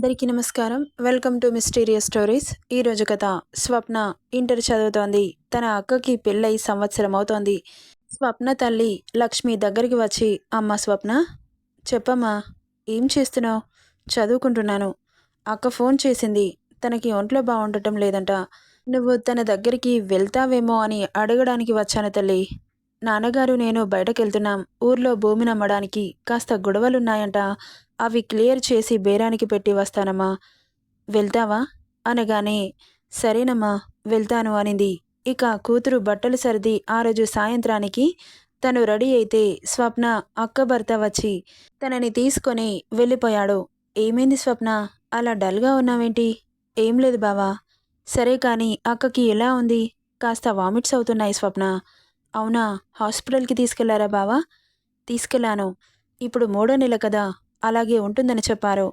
అందరికీ నమస్కారం. Welcome to mysterious stories. ఈరోజు కథ స్వప్న ఇంటర్ చదువుతోంది. తన అక్కకి పెళ్ళై సంవత్సరం అవుతోంది. స్వప్న తల్లి లక్ష్మి దగ్గరికి వచ్చి అమ్మ స్వప్న చెప్పమ్మా ఏం చేస్తున్నావు? చదువుకుంటున్నాను. అక్క ఫోన్ చేసింది. తనకి ఒంట్లో బాగుండటం లేదంట. నువ్వు తన దగ్గరికి వెళ్తావేమో అని అడగడానికి వచ్చాను తల్లి. నాన్నగారు నేను బయటకెళ్తున్నాం. ఊర్లో భూమిని అమ్మడానికి కాస్త గొడవలున్నాయంట. అవి క్లియర్ చేసి బేరానికి పెట్టి వస్తానమ్మా. వెళ్తావా? అనగానే సరేనమ్మా వెళ్తాను అనింది. ఇక కూతురు బట్టలు సర్ది ఆ రోజు సాయంత్రానికి తను రెడీ అయితే స్వప్న అక్క భర్త వచ్చి తనని తీసుకొని వెళ్ళిపోయాడు. ఏమైంది స్వప్న? అలా డల్గా ఉన్నావేంటి? ఏం లేదు బావా. సరే కానీ అక్కకి ఎలా ఉంది? కాస్త వామిట్స్ అవుతున్నాయి స్వప్న. అవునా? హాస్పిటల్కి తీసుకెళ్ళారా బావా? తీసుకెళ్ళాను. ఇప్పుడు మూడో నెల కదా అలాగే ఉంటుందని చెప్పారు.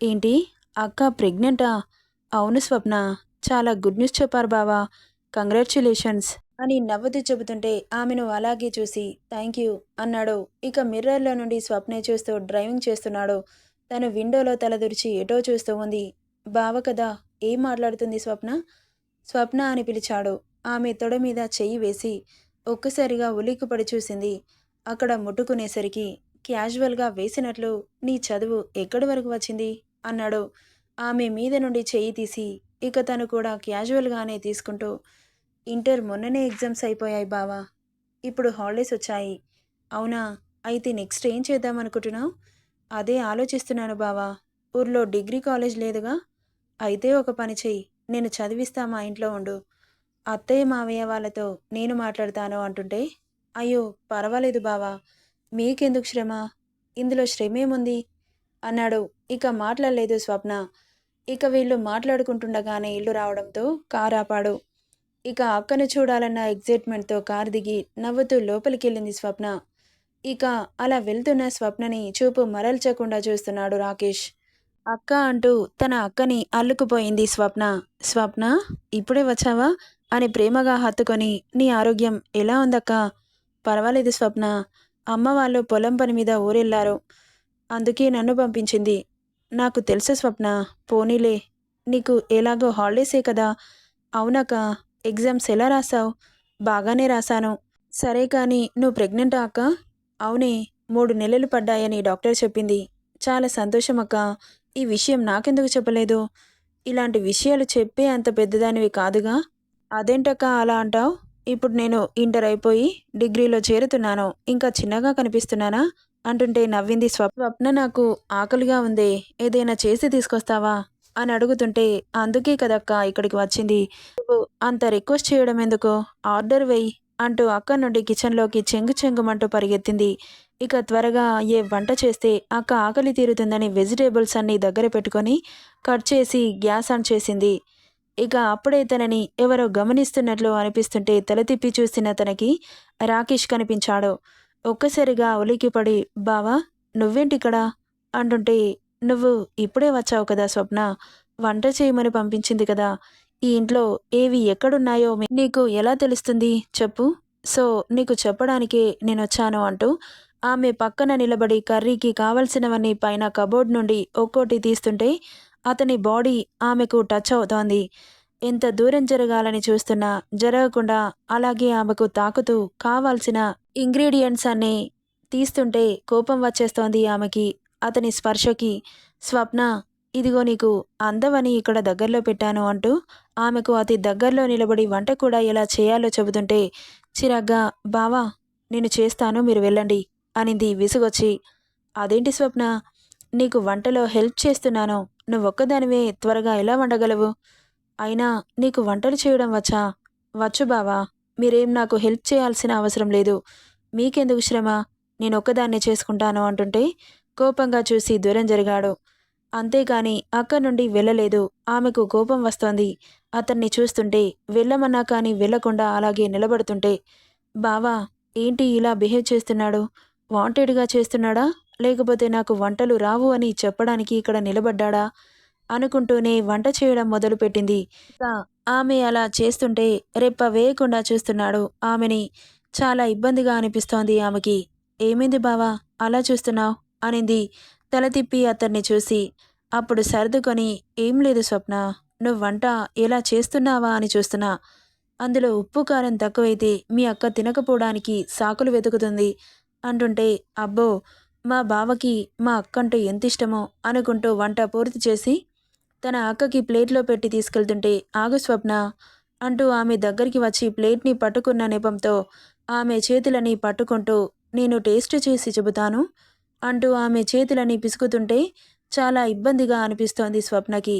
ఏంటి? అక్క ప్రెగ్నెంటా? అవును స్వప్న చాలా గుడ్ న్యూస్ చెప్పారు బావా. కంగ్రాచ్యులేషన్స్ అని నవ్వుతూ చెబుతుంటే ఆమెను అలాగే చూసి థ్యాంక్ యూ అన్నాడు. ఇక మిర్రర్లో నుండి స్వప్నే చూస్తూ డ్రైవింగ్ చేస్తున్నాడు. తను విండోలో తలదురిచి ఎటో చూస్తూ ఉంది. బావ కదా ఏం మాట్లాడుతుంది స్వప్న? స్వప్న అని పిలిచాడు. ఆమె తొడ మీద చెయ్యి వేసి ఒక్కసారిగా ఉలిక్కిపడి చూసింది. అక్కడ ముట్టుకునేసరికి క్యాజువల్గా వేసినట్లు నీ చదువు ఎక్కడి వరకు వచ్చింది? అన్నాడు. ఆమె మీద నుండి చెయ్యి తీసి ఇక తను కూడా క్యాజువల్గానే తీసుకుంటూ ఇంటర్ మొన్ననే ఎగ్జామ్స్ అయిపోయాయి బావా. ఇప్పుడు హాలిడేస్ వచ్చాయి. అవునా? అయితే నెక్స్ట్ ఏం చేద్దాం అనుకుంటున్నావు? అదే ఆలోచిస్తున్నాను బావా. ఊర్లో డిగ్రీ కాలేజ్ లేదుగా? అయితే ఒక పని చెయ్యి. నేను చదివిస్తా మా ఇంట్లో ఉండు. అత్తయ్య మావయ్య వాళ్ళతో నేను మాట్లాడతాను అంటుంటే అయ్యో పర్వాలేదు బావా మీకెందుకు శ్రమ? ఇందులో శ్రమేముంది? అన్నాడు. ఇక మాట్లాడలేదు స్వప్న. ఇక వీళ్ళు మాట్లాడుకుంటుండగానే ఇల్లు రావడంతో కారు ఆపాడు. ఇక అక్కను చూడాలన్న ఎగ్జైట్మెంట్తో కారు దిగి నవ్వుతూ లోపలికి వెళ్ళింది స్వప్న. ఇక అలా వెళ్తున్న స్వప్నని చూపు మరల్చకుండా చూస్తున్నాడు రాకేష్. అక్క అంటూ తన అక్కని అల్లుకుపోయింది స్వప్న. స్వప్న ఇప్పుడే వచ్చావా? అని ప్రేమగా హత్తుకొని నీ ఆరోగ్యం ఎలా ఉందక్క? పర్వాలేదు స్వప్న. అమ్మ వాళ్ళు పొలం పని మీద ఊరెళ్ళారు అందుకే నన్ను పంపించింది. నాకు తెలుసు స్వప్న. పోనీలే. నీకు ఎలాగో హాలిడేసే కదా. అవునక్క. ఎగ్జామ్స్ ఎలా రాసావు బాగానే రాశాను. సరే కానీ నువ్వు ప్రెగ్నెంటా అక్క? అవునే. మూడు నెలలు పడ్డాయని డాక్టర్ చెప్పింది. చాలా సంతోషం అక్క ఈ విషయం నాకెందుకు చెప్పలేదు? ఇలాంటి విషయాలు చెప్పే అంత పెద్దదానివి కాదుగా? అదేంటక్క అలా అంటావు? ఇప్పుడు నేను ఇంటర్ అయిపోయి డిగ్రీలో చేరుతున్నాను. ఇంకా చిన్నగా కనిపిస్తున్నానా? అంటుంటే నవ్వింది స్వప్న. నాకు ఆకలిగా ఉంది. ఏదైనా చేసి తీసుకొస్తావా? అని అడుగుతుంటే అందుకే కదక్క ఇక్కడికి వచ్చింది. అంత రిక్వెస్ట్ చేయడం ఎందుకు? ఆర్డర్ వెయ్యి అంటూ అక్క నుండి కిచెన్లోకి చెంగు చెంగుమంటూ పరిగెత్తింది. ఇక త్వరగా ఏ వంట చేస్తే అక్క ఆకలి తీరుతుందని వెజిటేబుల్స్ అన్నీ దగ్గర పెట్టుకొని కట్ చేసి గ్యాస్ ఆన్ చేసింది. ఇక అప్పుడే తనని ఎవరో గమనిస్తున్నట్లు అనిపిస్తుంటే తల తిప్పి చూసిన తనకి రాకేష్ కనిపించాడు. ఒక్కసారిగా ఉలికిపడి బావా నువ్వేంటిక్కడ? అంటుంటే నువ్వు ఇప్పుడే వచ్చావు కదా స్వప్న వంట చేయమని పంపించింది కదా. ఈ ఇంట్లో ఏవి ఎక్కడున్నాయో నీకు ఎలా తెలుస్తుంది? చెప్పు. సో నీకు చెప్పడానికే నేను వచ్చాను అంటూ ఆమె పక్కన నిలబడి కర్రీకి కావలసినవన్నీ పైన కబోర్డ్ నుండి ఒక్కోటి తీస్తుంటే అతని బాడీ ఆమెకు టచ్ అవుతోంది. ఎంత దూరం జరగాలని చూస్తున్నా జరగకుండా అలాగే ఆమెకు తాకుతూ కావాల్సిన ఇంగ్రీడియంట్స్ అన్నీ తీస్తుంటే కోపం వచ్చేస్తోంది ఆమెకి. అతని స్పర్శకి స్వప్న ఇదిగో నీకు అందవని ఇక్కడ దగ్గరలో పెట్టాను అంటూ ఆమెకు అతి దగ్గరలో నిలబడి వంట కూడా ఎలా చేయాలో చెబుతుంటే చిరాగ్గా బావా నేను చేస్తాను మీరు వెళ్ళండి అనింది విసుగొచ్చి. అదేంటి స్వప్న? నీకు వంటలో హెల్ప్ చేస్తున్నాను నువ్వొక్కదానివే త్వరగా ఎలా వండగలవు? అయినా నీకు వంటలు చేయడం వచ్చా? వచ్చు బావా మీరేం నాకు హెల్ప్ చేయాల్సిన అవసరం లేదు. మీకెందుకు శ్రమ? నేను ఒక్కదాన్నే చేసుకుంటాను అంటుంటే కోపంగా చూసి దూరం జరిగాడు. అంతేగాని అక్కడి నుండి వెళ్ళలేదు. ఆమెకు కోపం వస్తోంది. అతన్ని చూస్తుంటే వెళ్ళమన్నా కానీ వెళ్ళకుండా అలాగే నిలబడుతుంటే బావా ఏంటి ఇలా బిహేవ్ చేస్తున్నాడు? వాంటెడ్గా చేస్తున్నాడా? లేకపోతే నాకు వంటలు రావు అని చెప్పడానికి ఇక్కడ నిలబడ్డాడా? అనుకుంటూనే వంట చేయడం మొదలుపెట్టింది. ఆమె అలా చేస్తుంటే రెప్ప వేయకుండా చూస్తున్నాడు ఆమెని. చాలా ఇబ్బందిగా అనిపిస్తోంది ఆమెకి. ఏమైంది బావా? అలా చూస్తున్నావు? అనింది. తల తిప్పి అతన్ని చూసి. అప్పుడు సర్దుకొని ఏం లేదు స్వప్న. నువ్వు వంట ఎలా చేస్తున్నావా? అని చూస్తున్నా. అందులో ఉప్పు కారం తక్కువైతే మీ అక్క తినకపోవడానికి సాకులు వెతుకుతుంది. అంటుంటే అబ్బో! మా బావకి మా అక్క అంటే ఎంత ఇష్టమో అనుకుంటూ వంట పూర్తి చేసి తన అక్కకి ప్లేట్లో పెట్టి తీసుకెళ్తుంటే ఆగు స్వప్న అంటూ ఆమె దగ్గరికి వచ్చి ప్లేట్ని పట్టుకున్న నెపంతో ఆమె చేతులని పట్టుకుంటూ నేను టేస్ట్ చేసి చెబుతాను అంటూ ఆమె చేతులని పిసుకుతుంటే చాలా ఇబ్బందిగా అనిపిస్తోంది స్వప్నకి.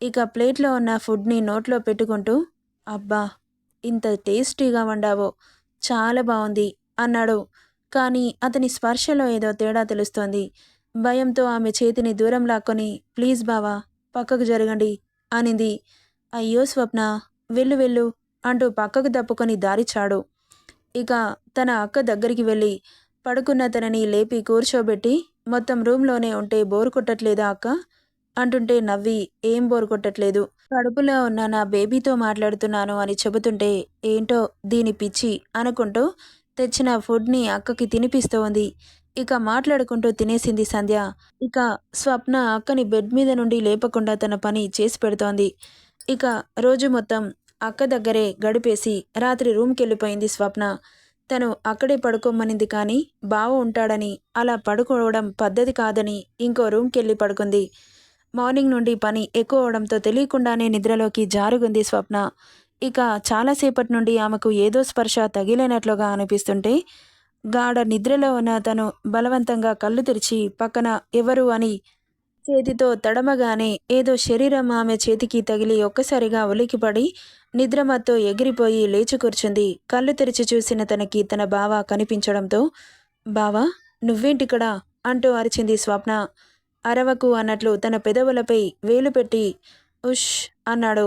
ఇక ప్లేట్లో ఉన్న ఫుడ్ని నోట్లో పెట్టుకుంటూ అబ్బా ఇంత టేస్టీగా వండావో చాలా బాగుంది అన్నాడు కానీ అతని స్పర్శలో ఏదో తేడా తెలుస్తోంది. భయంతో ఆమె చేతిని దూరం లాక్కొని ప్లీజ్ బావా పక్కకు జరగండి అనింది. అయ్యో స్వప్న వెళ్ళు వెళ్ళు అంటూ పక్కకు తప్పుకొని దారిచాడు ఇక తన అక్క దగ్గరికి వెళ్ళి పడుకున్న తనని లేపి కూర్చోబెట్టి మొత్తం రూమ్లోనే ఉంటే బోరు కొట్టట్లేదా అక్క? అంటుంటే నవ్వి ఏం బోరు కొట్టట్లేదు. కడుపులో ఉన్న నా బేబీతో మాట్లాడుతున్నాను అని చెబుతుంటే ఏంటో దీని పిచ్చి అనుకుంటూ తెచ్చిన ఫుడ్ని అక్కకి తినిపిస్తూ ఉంది ఇక మాట్లాడుకుంటూ తినేసింది సంధ్య. ఇక స్వప్న అక్కని బెడ్ మీద నుండి లేపకుండా తన పని చేసి పెడుతోంది. ఇక రోజు మొత్తం అక్క దగ్గరే గడిపేసి రాత్రి రూమ్కి వెళ్ళిపోయింది స్వప్న. తను అక్కడే పడుకోమనింది కానీ బావ ఉంటాడని అలా పడుకోవడం పద్ధతి కాదని ఇంకో రూమ్కి వెళ్ళి పడుకుంది. మార్నింగ్ నుండి పని ఎక్కువ అవడంతో తెలియకుండానే నిద్రలోకి జారుగుంది స్వప్న. ఇక చాలాసేపటి నుండి ఆమెకు ఏదో స్పర్శ తగిలినట్లుగా అనిపిస్తుంటే గాఢ నిద్రలో ఉన్న తను బలవంతంగా కళ్ళు తెరిచి పక్కన ఎవరు అని చేతితో తడమగానే ఏదో శరీరం ఆమె చేతికి తగిలి ఒక్కసారిగా ఉలికిపడి నిద్రమత్తో ఎగిరిపోయి లేచి కూర్చుంది. కళ్ళు తెరిచి చూసిన తనకి తన బావ కనిపించడంతో బావా నువ్వేంటిక్కడ అంటూ అరిచింది స్వప్న. అరవకు అన్నట్లు తన పెదవులపై వేలు పెట్టి ఉష్ అన్నాడు.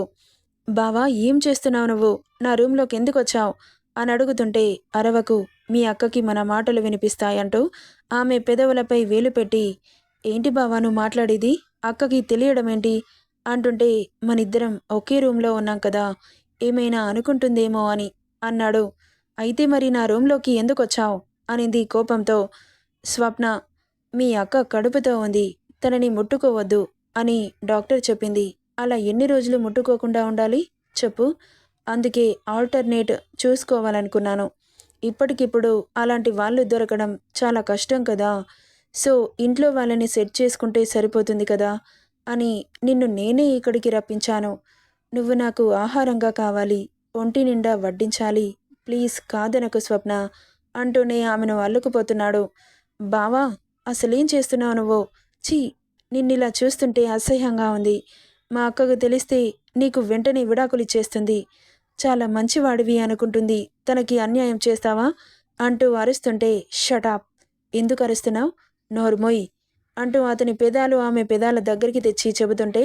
బావా ఏం చేస్తున్నావు నువ్వు? నా రూంలోకి ఎందుకు వచ్చావు? అని అడుగుతుంటే అరవకు మీ అక్కకి మన మాటలు వినిపిస్తాయంటూ ఆమె పెదవులపై వేలు పెట్టి ఏంటి బావా నువ్వు మాట్లాడేది? అక్కకి తెలియడం ఏంటి అంటుంటే మనిద్దరం ఒకే రూమ్లో ఉన్నాం కదా ఏమైనా అనుకుంటుందేమో అని అన్నాడు. అయితే మరి నా రూంలోకి ఎందుకు వచ్చావు? అనింది కోపంతో. స్వప్న మీ అక్క కడుపుతో ఉంది తనని ముట్టుకోవద్దు అని డాక్టర్ చెప్పింది. అలా ఎన్ని రోజులు ముట్టుకోకుండా ఉండాలి? చెప్పు. అందుకే ఆల్టర్నేట్ చూసుకోవాలనుకున్నాను. ఇప్పటికిప్పుడు అలాంటి వాళ్ళు దొరకడం చాలా కష్టం కదా. సో ఇంట్లో వాళ్ళని సెట్ చేసుకుంటే సరిపోతుంది కదా? అని నిన్ను నేనే ఇక్కడికి రప్పించాను. నువ్వు నాకు ఆహారంగా కావాలి ఒంటి నిండా వడ్డించాలి ప్లీజ్ కాదనకు స్వప్న అంటూనే ఆమెను అల్లుకుపోతున్నాడు. బావా అసలేం చేస్తున్నావు నువ్వు? ఛీ నిన్నిలా చూస్తుంటే అసహ్యంగా ఉంది. మా అక్కకు తెలిస్తే నీకు వెంటనే విడాకులు ఇచ్చేస్తుంది. చాలా మంచివాడివి అనుకుంటుంది. తనకి అన్యాయం చేస్తావా? అంటూ అరుస్తుంటే షటాప్ ఎందుకు అరుస్తున్నావు? నోర్మోయ్ అంటూ అతని పెదాలు ఆమె పెదాల దగ్గరికి తెచ్చి చెబుతుంటే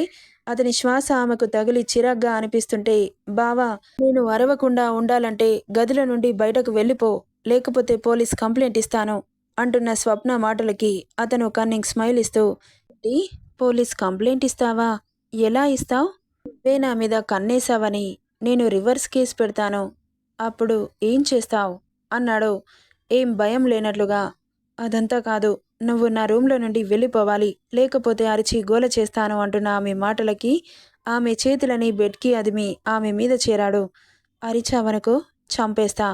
అతని శ్వాస ఆమెకు తగిలి చిరాగ్గా అనిపిస్తుంటే బావా నేను అరవకుండా ఉండాలంటే గదిలో నుండి బయటకు వెళ్ళిపో. లేకపోతే పోలీస్ కంప్లైంట్ ఇస్తాను. అంటున్న స్వప్న మాటలకి అతను కన్నింగ్ స్మైల్ ఇస్తూ పోలీస్ కంప్లైంట్ ఇస్తావా? ఎలా ఇస్తావు? నువ్వే నా మీద కన్నేశావని నేను రివర్స్ కేసు పెడతాను. అప్పుడు ఏం చేస్తావు? అన్నాడు. ఏం భయం లేనట్లుగా. అదంతా కాదు నువ్వు నా రూమ్లో నుండి వెళ్ళిపోవాలి లేకపోతే అరిచి గోల చేస్తాను అంటున్న ఆమె మాటలకి ఆమె చేతులని బెడ్కి అదిమి ఆమె మీద చేరాడు. అరిచావనుకో చంపేస్తా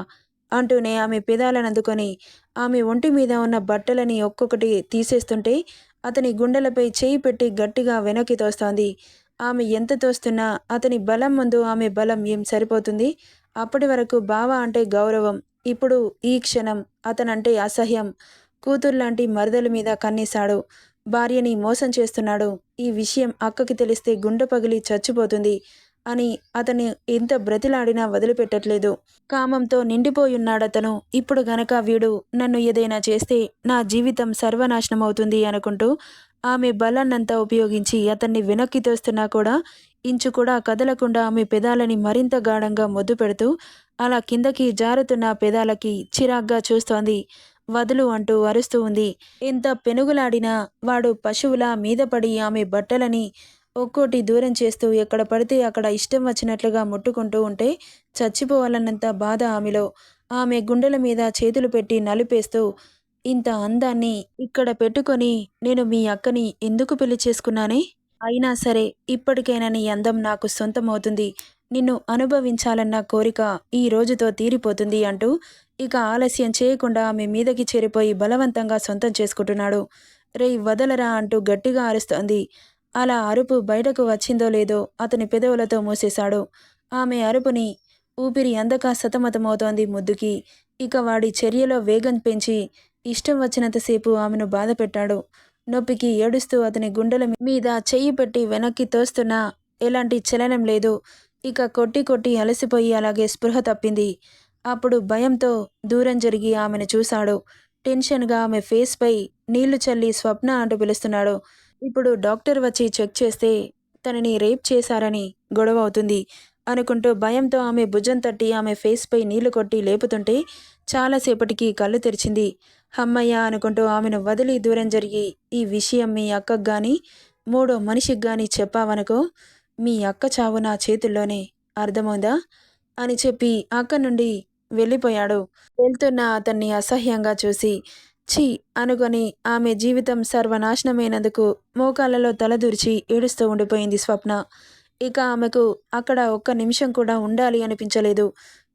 అంటూనే ఆమె పెదాలను అందుకొని ఆమె ఒంటి మీద ఉన్న బట్టలని ఒక్కొక్కటి తీసేస్తుంటే అతని గుండెలపై చేయి పెట్టి గట్టిగా వెనక్కి తోస్తోంది. ఆమె ఎంత తోస్తున్నా అతని బలం ముందు ఆమె బలం ఏం సరిపోతుంది? అప్పటి వరకు బావ అంటే గౌరవం. ఇప్పుడు ఈ క్షణం అతనంటే అసహ్యం. కూతుర్లాంటి మరదల మీద కన్నేశాడు భార్యని మోసం చేస్తున్నాడు. ఈ విషయం అక్కకి తెలిస్తే గుండె పగిలి చచ్చిపోతుంది. అని అతని ఎంత బ్రతిలాడినా వదిలిపెట్టట్లేదు. కామంతో నిండిపోయున్నాడతను. ఇప్పుడు గనక వీడు నన్ను ఏదైనా చేస్తే నా జీవితం సర్వనాశనం అవుతుంది అనుకుంటూ ఆమె బలాన్నంతా ఉపయోగించి అతన్ని వెనక్కి తోస్తున్నా కూడా ఇంచు కూడా కదలకుండా ఆమె పెదాలని మరింత గాఢంగా ముద్దు పెడుతూ అలా కిందకి జారుతున్న పెదాలకి చిరాగ్గా చూస్తోంది. వదులు అంటూ అరుస్తూ ఉంది. ఎంత పెనుగులాడినా వాడు పశువులా మీద పడి ఆమె బట్టలని ఒక్కోటి దూరం చేస్తూ ఎక్కడ పడితే అక్కడ ఇష్టం వచ్చినట్లుగా ముట్టుకుంటూ ఉంటే చచ్చిపోవాలన్నంత బాధ ఆమెలో. ఆమె గుండెల మీద చేతులు పెట్టి నలిపేస్తూ ఇంత అందాన్ని ఇక్కడ పెట్టుకొని నేను మీ అక్కని ఎందుకు పెళ్ళి చేసుకున్నానే? అయినా సరే ఇప్పటికైనా నీ అందం నాకు సొంతమవుతుంది. నిన్ను అనుభవించాలన్న కోరిక ఈ రోజుతో తీరిపోతుంది అంటూ ఇక ఆలస్యం చేయకుండా ఆమె మీదకి చేరిపోయి బలవంతంగా సొంతం చేసుకుంటున్నాడు. రేయ్ వదలరా అంటూ గట్టిగా అరుస్తోంది. అలా అరుపు బయటకు వచ్చిందో లేదో అతని పెదవులతో మూసేశాడు. ఆమె అరుపుని ఊపిరి అందక సతమతమవుతోంది ముద్దుకి. ఇక వాడి చర్యలో వేగం పెంచి ఇష్టం వచ్చినంతసేపు ఆమెను బాధ పెట్టాడు నొప్పికి ఏడుస్తూ అతని గుండెల మీద చెయ్యి పెట్టి వెనక్కి తోస్తున్నా ఎలాంటి చలనం లేదు. ఇక కొట్టి కొట్టి అలసిపోయి అలాగే స్పృహ తప్పింది. అప్పుడు భయంతో దూరం జరిగి ఆమెను చూశాడు. టెన్షన్గా ఆమె ఫేస్పై నీళ్ళు చల్లి స్వప్న అంటూ పిలుస్తున్నాడు. ఇప్పుడు డాక్టర్ వచ్చి చెక్ చేస్తే తనని రేప్ చేశారని గొడవ అవుతుంది అనుకుంటూ భయంతో ఆమె భుజం తట్టి ఆమె ఫేస్పై నీళ్ళు కొట్టి లేపుతుంటే చాలాసేపటికి కళ్ళు తెరిచింది. హమ్మయ్య అనుకుంటూ ఆమెను వదిలి దూరం జరిగి ఈ విషయం మీ అక్కకు కానీ మూడో మనిషికి కానీ చెప్పావనుకో మీ అక్క చావు నా చేతుల్లోనే అర్థమవుందా? అని చెప్పి అక్క నుండి వెళ్ళిపోయాడు. వెళ్తున్న అతన్ని అసహ్యంగా చూసి ఛీ అనుకొని ఆమె జీవితం సర్వనాశనమైనందుకు మోకాళ్ళలో తలదూర్చి ఏడుస్తూ ఉండిపోయింది స్వప్న. ఇక ఆమెకు అక్కడ ఒక్క నిమిషం కూడా ఉండాలి అనిపించలేదు.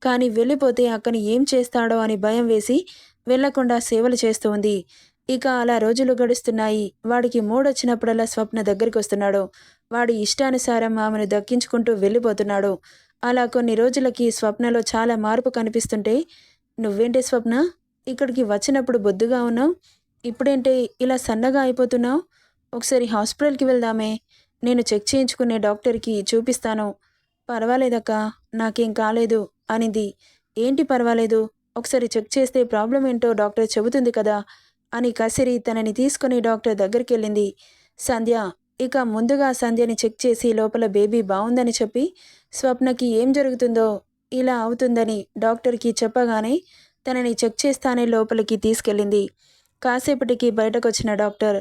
కానీ వెళ్ళిపోతే అక్కని ఏం చేస్తాడో అని భయం వేసి వెళ్ళకుండా సేవలు చేస్తూ ఉంది. ఇక అలా రోజులు గడుస్తున్నాయి. వాడికి మూడొచ్చినప్పుడల్లా స్వప్న దగ్గరికి వస్తున్నాడు వాడి ఇష్టానుసారం ఆమెను దక్కించుకుంటూ వెళ్ళిపోతున్నాడు. అలా కొన్ని రోజులకి స్వప్నలో చాలా మార్పు కనిపిస్తుంటే నువ్వేంటి స్వప్న? ఇక్కడికి వచ్చినప్పుడు బొద్దుగా ఉన్నావు? ఇప్పుడేంటి ఇలా సన్నగా అయిపోతున్నావు? ఒకసారి హాస్పిటల్కి వెళ్దామే. నేను చెక్ చేయించుకునే డాక్టర్కి చూపిస్తాను. పర్వాలేదక్క నాకేం కాలేదు అనింది. ఏంటి పర్వాలేదు? ఒకసారి చెక్ చేస్తే ప్రాబ్లం ఏంటో డాక్టర్ చెబుతుంది కదా అని కసిరి తనని తీసుకుని డాక్టర్ దగ్గరికి వెళ్ళింది. సంధ్య ఇక ముందుగా సంధ్యని చెక్ చేసి లోపల బేబీ బాగుందని చెప్పి స్వప్నకి ఏం జరుగుతుందో ఇలా అవుతుందని డాక్టర్కి చెప్పగానే తనని చెక్ చేస్తానే లోపలికి తీసుకెళ్ళింది. కాసేపటికి బయటకు వచ్చిన డాక్టర్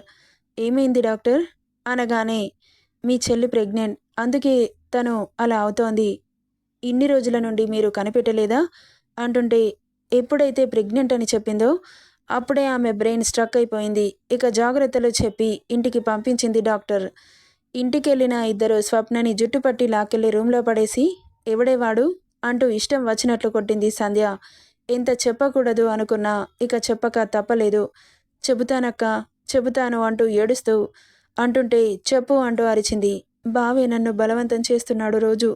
ఏమైంది డాక్టర్? అనగానే మీ చెల్లి ప్రెగ్నెంట్ అందుకే తను అలా అవుతోంది. ఇన్ని రోజుల నుండి మీరు కనిపెట్టలేదా? అంటుంటే ఎప్పుడైతే ప్రెగ్నెంట్ అని చెప్పిందో అప్పుడే ఆమె బ్రెయిన్ స్ట్రక్ అయిపోయింది. ఇక జాగ్రత్తలు చెప్పి ఇంటికి పంపించింది డాక్టర్. ఇంటికెళ్ళిన ఇద్దరు స్వప్నని జుట్టుపట్టి లాకెళ్ళి రూమ్లో పడేసి ఎవడేవాడు అంటూ ఇష్టం వచ్చినట్లు కొట్టింది సంధ్య. ఎంత చెప్పకూడదు అనుకున్నా ఇక చెప్పక తప్పలేదు. చెబుతానక్క చెబుతాను అంటూ ఏడుస్తూ అంటుంటే చెప్పు అంటూ అరిచింది. బావే నన్ను బలవంతం చేస్తున్నాడు రోజు.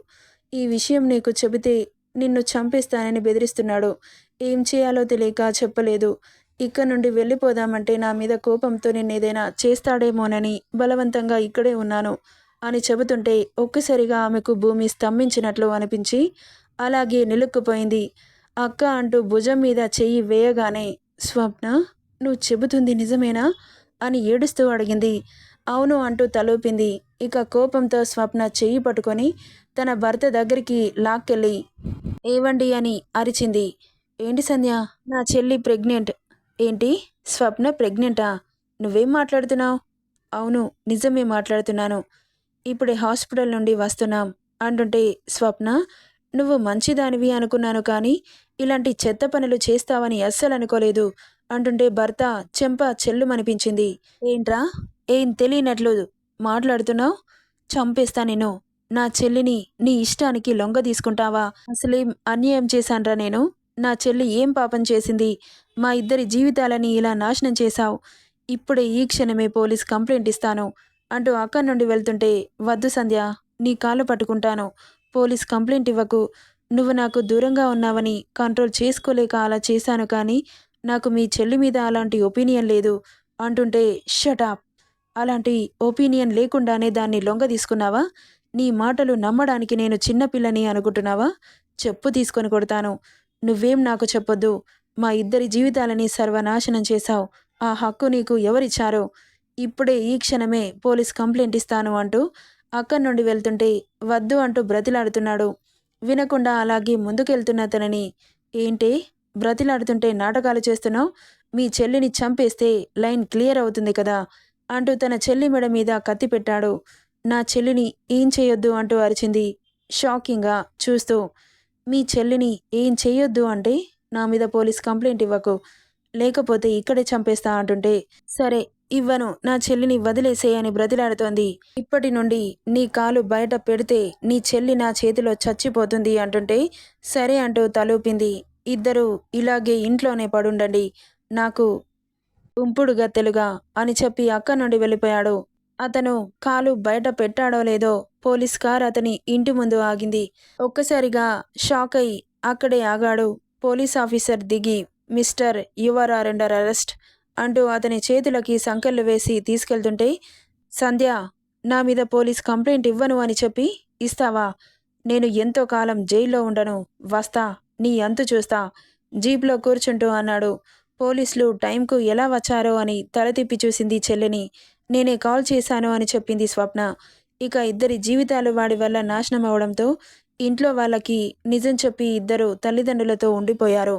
ఈ విషయం నీకు చెబితే నిన్ను చంపేస్తానని బెదిరిస్తున్నాడు. ఏం చేయాలో తెలియక చెప్పలేదు. ఇక్కడ నుండి వెళ్ళిపోదామంటే నా మీద కోపంతో నిన్నేదైనా చేస్తాడేమోనని బలవంతంగా ఇక్కడే ఉన్నాను అని చెబుతుంటే ఒక్కసారిగా ఆమెకు భూమి స్తంభించినట్లు అనిపించి అలాగే నిలుక్కుపోయింది. అక్క అంటూ భుజం మీద చెయ్యి వేయగానే స్వప్న నువ్వు చెబుతుంది నిజమేనా? అని ఏడుస్తూ అడిగింది. అవును అంటూ తలూపింది. ఇక కోపంతో స్వప్న చెయ్యి పట్టుకొని తన భర్త దగ్గరికి లాక్కెళ్ళి ఏవండి? అని అరిచింది. ఏంటి సంధ్య? నా చెల్లి ప్రెగ్నెంట్. ఏంటి? స్వప్న ప్రెగ్నెంటా? నువ్వేం మాట్లాడుతున్నావు? అవును నిజమే మాట్లాడుతున్నాను. ఇప్పుడే హాస్పిటల్ నుండి వస్తున్నాం అంటుంటే స్వప్న నువ్వు మంచిదానివి అనుకున్నాను కానీ ఇలాంటి చెత్త పనులు చేస్తావని అస్సలు అనుకోలేదు అంటుంటే భర్త చెంప చెల్లుమనిపించింది. ఏంట్రా? ఏం తెలియనట్లు మాట్లాడుతున్నావు? చంపేస్తా నేను నా చెల్లిని నీ ఇష్టానికి లొంగ తీసుకుంటావా? అసలేం అన్యాయం చేశాన్రా నేను. నా చెల్లి ఏం పాపం చేసింది? మా ఇద్దరి జీవితాలని ఇలా నాశనం చేశావు. ఇప్పుడే ఈ క్షణమే పోలీస్ కంప్లైంట్ ఇస్తాను అంటూ అక్కడి నుండి వెళ్తుంటే వద్దు సంధ్య నీ కాళ్ళు పట్టుకుంటాను. పోలీస్ కంప్లైంట్ ఇవ్వకు. నువ్వు నాకు దూరంగా ఉన్నావని కంట్రోల్ చేసుకోలేక అలా చేశాను కానీ నాకు మీ చెల్లి మీద అలాంటి ఒపీనియన్ లేదు. అంటుంటే షటాప్ అలాంటి ఒపీనియన్ లేకుండానే దాన్ని లొంగ తీసుకున్నావా? నీ మాటలు నమ్మడానికి నేను చిన్నపిల్లని అనుకుంటున్నావా? చెప్పు తీసుకొని కొడతాను. నువ్వేం నాకు చెప్పొద్దు. మా ఇద్దరి జీవితాలని సర్వనాశనం చేశావు. ఆ హక్కు నీకు ఎవరిచ్చారో? ఇప్పుడే ఈ క్షణమే పోలీస్ కంప్లైంట్ ఇస్తాను అంటూ అక్కడి నుండి వెళ్తుంటే వద్దు అంటూ బ్రతిలాడుతున్నాడు. వినకుండా అలాగే ముందుకెళ్తున్న తనని. ఏంటి? బ్రతిలాడుతుంటే నాటకాలు చేస్తున్నావు? మీ చెల్లిని చంపేస్తే లైన్ క్లియర్ అవుతుంది కదా? అంటూ తన చెల్లి మెడ మీద కత్తి పెట్టాడు. నా చెల్లిని ఏం చేయొద్దు అంటూ అరిచింది షాకింగ్గా చూస్తూ. మీ చెల్లిని ఏం చేయొద్దు అంటే నా మీద పోలీస్ కంప్లైంట్ ఇవ్వకు. లేకపోతే ఇక్కడే చంపేస్తా అంటుంటే సరే ఇవ్వను నా చెల్లిని వదిలేసేయని బ్రతిలాడుతోంది. ఇప్పటి నుండి నీ కాలు బయట పెడితే నీ చెల్లి నా చేతిలో చచ్చిపోతుంది అంటుంటే సరే అంటూ తలూపింది. ఇద్దరు ఇలాగే ఇంట్లోనే పడుండండి. నాకు ఉంపుడు గత్తెలుగా అని చెప్పి అక్క నుండి వెళ్ళిపోయాడు. అతను కాలు బయట పెట్టాడో లేదో పోలీస్ కార్ అతని ఇంటి ముందు ఆగింది. ఒక్కసారిగా షాక్ అయి అక్కడే ఆగాడు. పోలీస్ ఆఫీసర్ దిగి mister your are under arrest. అంటూ అతని చేతులకి సంకెళ్ళు వేసి తీసుకెళ్తుంటే సంధ్య నా మీద పోలీస్ కంప్లైంట్ ఇవ్వను అని చెప్పి ఇస్తావా? నేను ఎంతో కాలం జైల్లో ఉండను. వస్తా నీ అంతు చూస్తా. జీప్లో కూర్చుంటూ అన్నాడు. పోలీసులు టైంకు ఎలా వచ్చారో అని తల తిప్పి చూసింది చెల్లిని. నేనే కాల్ చేశాను అని చెప్పింది స్వప్న. ఇక ఇద్దరి జీవితాలు వాడి వల్ల నాశనం అవడంతో ఇంట్లో వాళ్ళకి నిజం చెప్పి ఇద్దరు తల్లిదండ్రులతో ఉండిపోయారు.